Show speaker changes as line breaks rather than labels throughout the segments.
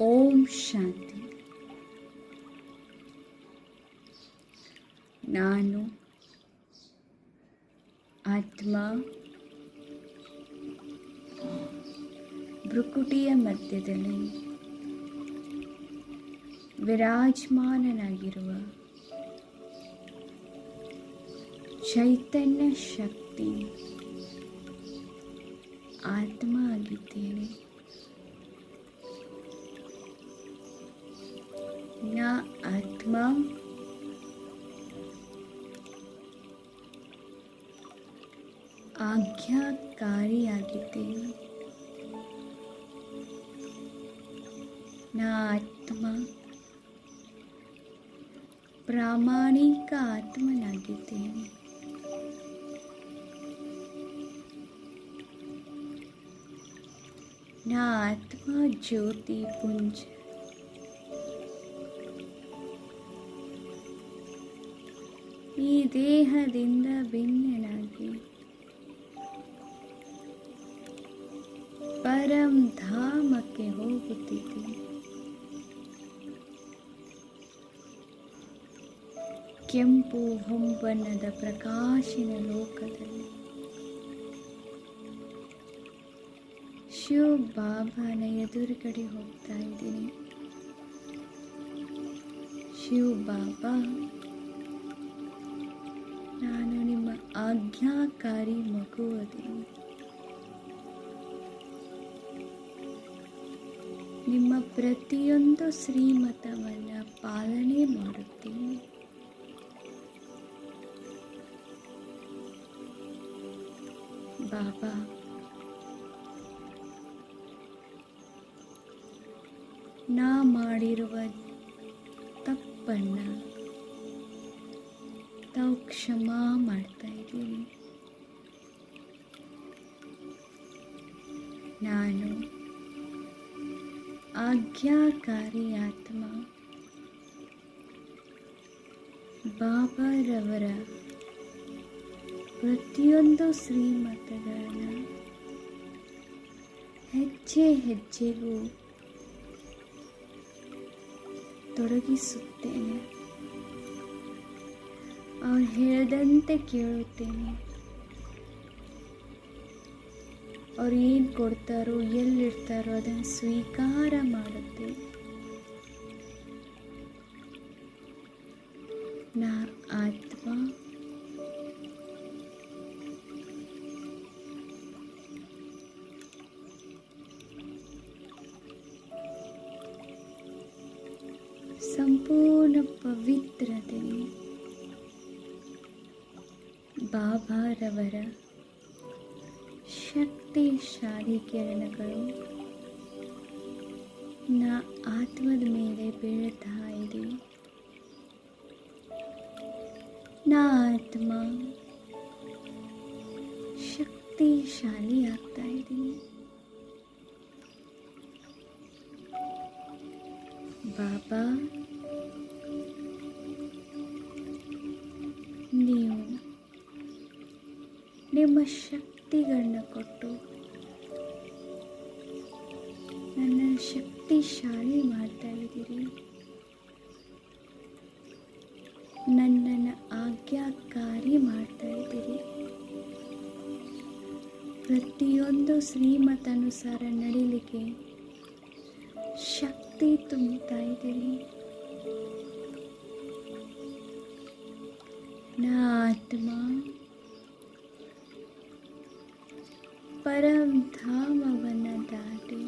ಓಂ ಶಾಂತಿ. ನಾನು ಆತ್ಮ ಭ್ರುಕುಟಿಯ ಮಧ್ಯದಲ್ಲಿ ವಿರಾಜಮಾನನಾಗಿರುವ ಚೈತನ್ಯ ಶಕ್ತಿ ಆತ್ಮ ಆಗಿದ್ದೇನೆ. ಆಜ್ಞಾಕಾರಿಯಾಗಿದ್ದೇನೆ ನಾ ಆತ್ಮ ಪ್ರಾಮಾಣಿಕ ಆತ್ಮನಾಗಿದ್ದೇನೆ. ನಾ ಆತ್ಮ ಜ್ಯೋತಿ ಪುಂಜ. ಈ ದೇಹದಿಂದ ಭಿನ್ನನಾಗಿ ಪರಂ ಧಾಮಕ್ಕೆ ಹೋಗುತ್ತಿದ್ದೆ. ಕೆಂಪು ಹೊಂಬಣ್ಣದ ಪ್ರಕಾಶಿನ ಲೋಕದಲ್ಲಿ ಶಿವ ಬಾಬಾನ ಎದುರುಗಡೆ ಹೋಗ್ತಾ ಇದ್ದೀನಿ. ಶಿವ ಬಾಬಾ, ನಾನು ನಿಮ್ಮ ಆಜ್ಞಾಕಾರಿ ಮಗು ನಿಮ್ಮ ಪ್ರತಿಯೊಂದು ಶ್ರೀಮತವನ್ನು ಪಾಲನೆ ಮಾಡುತ್ತೇನೆ. ಬಾಬಾ. ನಾ ಮಾಡಿರುವ ತಪ್ಪನ್ನು ತಾವು ಕ್ಷಮಾ ಮಾಡ್ತಾ ಇದ್ದೀನಿ ನಾನು ಆಜ್ಞಾಕಾರಿ ಆತ್ಮ ಬಾಬಾರವರ ಪ್ರತಿಯೊಂದು ಶ್ರೀಮತಗಳನ್ನು ಹೆಜ್ಜೆ ಹೆಜ್ಜೆಗೂ ತೊಡಗಿಸುತ್ತೇನೆ ಅವ್ರು ಹೇಳ್ದಂತೆ ಕೇಳುತ್ತೇನೆ ಅವ್ರು ಏನು ಕೊಡ್ತಾರೋ ಎಲ್ಲಿರ್ತಾರೋ ಅದನ್ನು ಸ್ವೀಕಾರ ಮಾಡುತ್ತೆ. ನಾ ಆತ್ಮ. ಸಂಪೂರ್ಣ ಪವಿತ್ರತೆ. ಬಾಬಾರವರ ಶಕ್ತಿಶಾಲಿ ಕಿರಣಗಳು ನಾ ಆತ್ಮದ ಮೇಲೆ ಬೀಳ್ತಾ ಇದೆ ನಾ ಆತ್ಮ ಶಕ್ತಿಶಾಲಿ ಆಗ್ತಾ ಇದ್ದೀನಿ ಬಾಬಾ ನೀವು ನಿಮ್ಮ ಶಕ್ತಿಗಳನ್ನ ಕೊಟ್ಟು ನನ್ನ ಶಕ್ತಿಶಾಲಿ ಮಾಡ್ತಾ ಇದ್ದೀರಿ. ನನ್ನನ್ನು ಆಜ್ಞಾಕಾರಿ ಮಾಡ್ತಾ ಇದ್ದೀರಿ. ಪ್ರತಿಯೊಂದು ಶ್ರೀಮತಾನುಸಾರ ನಡೀಲಿಕ್ಕೆ ಶಕ್ತಿ ತುಂಬುತ್ತಾ ಇದ್ದೀರಿ. ನಾ ಆತ್ಮ ಪರಧಾಮವನ್ನು ದಾಟಿ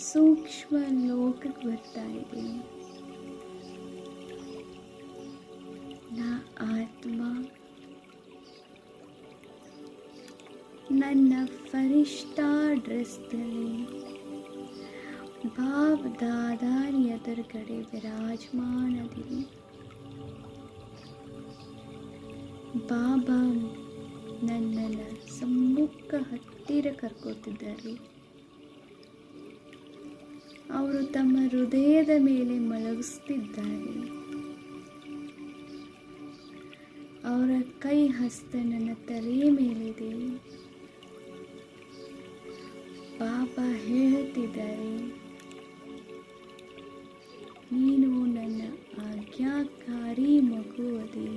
ಸೂಕ್ಷ್ಮ ಲೋಕಕ್ಕೆ ಬರ್ತಾ ಇದ್ದೀನಿ ನಾ ಆತ್ಮ ನನ್ನ ಫರಿಷ್ಠಾ ಡ್ರೆಸ್ದಲ್ಲಿ ಬಾಬ್ ದಾದಾನಿ ಎದುರುಗಡೆ ವಿರಾಜಮಾನದಿರಿ ಬಾಬಾ ನನ್ನನ್ನು ಸಮ್ಮುಖ ಹತ್ತಿರ ಕರ್ಕೋತಿದ್ದಾರೆ. ಅವರು ತಮ್ಮ ಹೃದಯದ ಮೇಲೆ ಮಲಗಿಸ್ತಿದ್ದಾರೆ ಅವರ ಕೈ ಹಸ್ತ ನನ್ನ ತಲೆ ಮೇಲಿದೆ. ಬಾಬಾ ಹೇಳುತ್ತಿದ್ದಾರೆ, ನೀನು ನನ್ನ ಆಜ್ಞಾಕಾರಿ ಮಗುವದಿ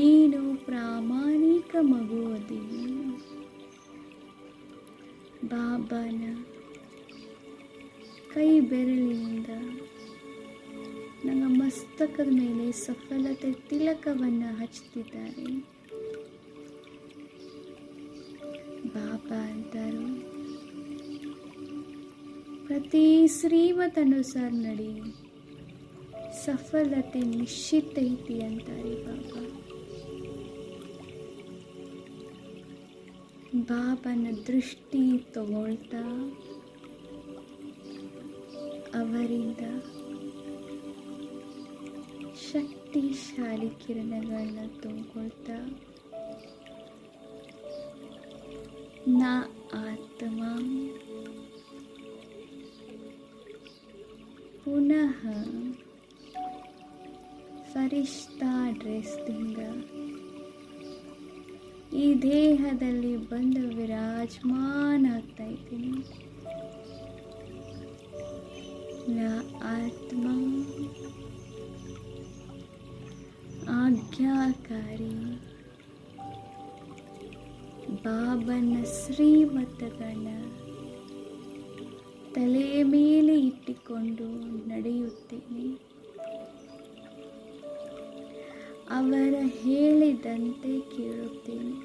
ನೀನು ಪ್ರಾಮಾಣಿಕ ಮಗುವದಿ. ಬಾಬಾನ ಕೈ ಬೆರಳಿನಿಂದ ನನ್ನ ಮಸ್ತಕದ ಮೇಲೆ ಸಫಲತೆ ತಿಲಕವನ್ನು ಹಚ್ಚುತ್ತಿದ್ದಾರೆ ಬಾಬಾ ಅಂತಾರು ಪ್ರತಿ ಶ್ರೀಮತನುಸಾರ ನಡಿ, ಸಫಲತೆ ನಿಶ್ಚಿತ ಐತಿ ಅಂತಾರೆ ಬಾಬಾ. ಬಾಬನ ದೃಷ್ಟಿ ತಗೊಳ್ತಾ ಅವರಿಂದ ಶಕ್ತಿಶಾಲಿ ಕಿರಣಗಳನ್ನ ತುಂಬಿಕೊಳ್ತಾ ನಾ ಆತ್ಮ ಪುನಃ ಫರಿಷ್ಠಾ ಡ್ರೆಸ್ದಿಂದ ಈ ದೇಹದಲ್ಲಿ ಬಂದು ವಿರಾಜಮಾನ ಆಗ್ತಾ ಇದ್ದೀನಿ. ನಾ ಆತ್ಮ ಆಜ್ಞಾಕಾರಿ ಬಾಬನ ಶ್ರೀಮತಗಳ ತಲೆಯ ಮೇಲೆ ಇಟ್ಟುಕೊಂಡು ನಡೆಯುತ್ತೇನೆ. ಅವರ ಹೇಳಿದಂತೆ ಕೇಳುತ್ತೇನೆ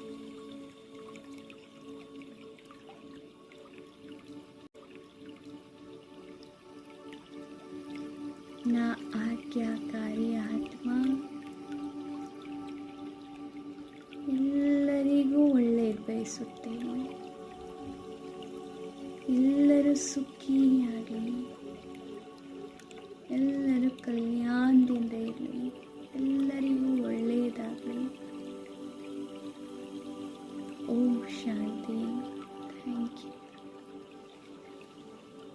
ನಾ ಆಜ್ಞಾಕಾರಿ ಆತ್ಮ ಎಲ್ಲರಿಗೂ ಒಳ್ಳೆಯದು ಬಯಸುತ್ತೇನೆ ಎಲ್ಲರೂ ಸುಖಿಯಾಗಲಿ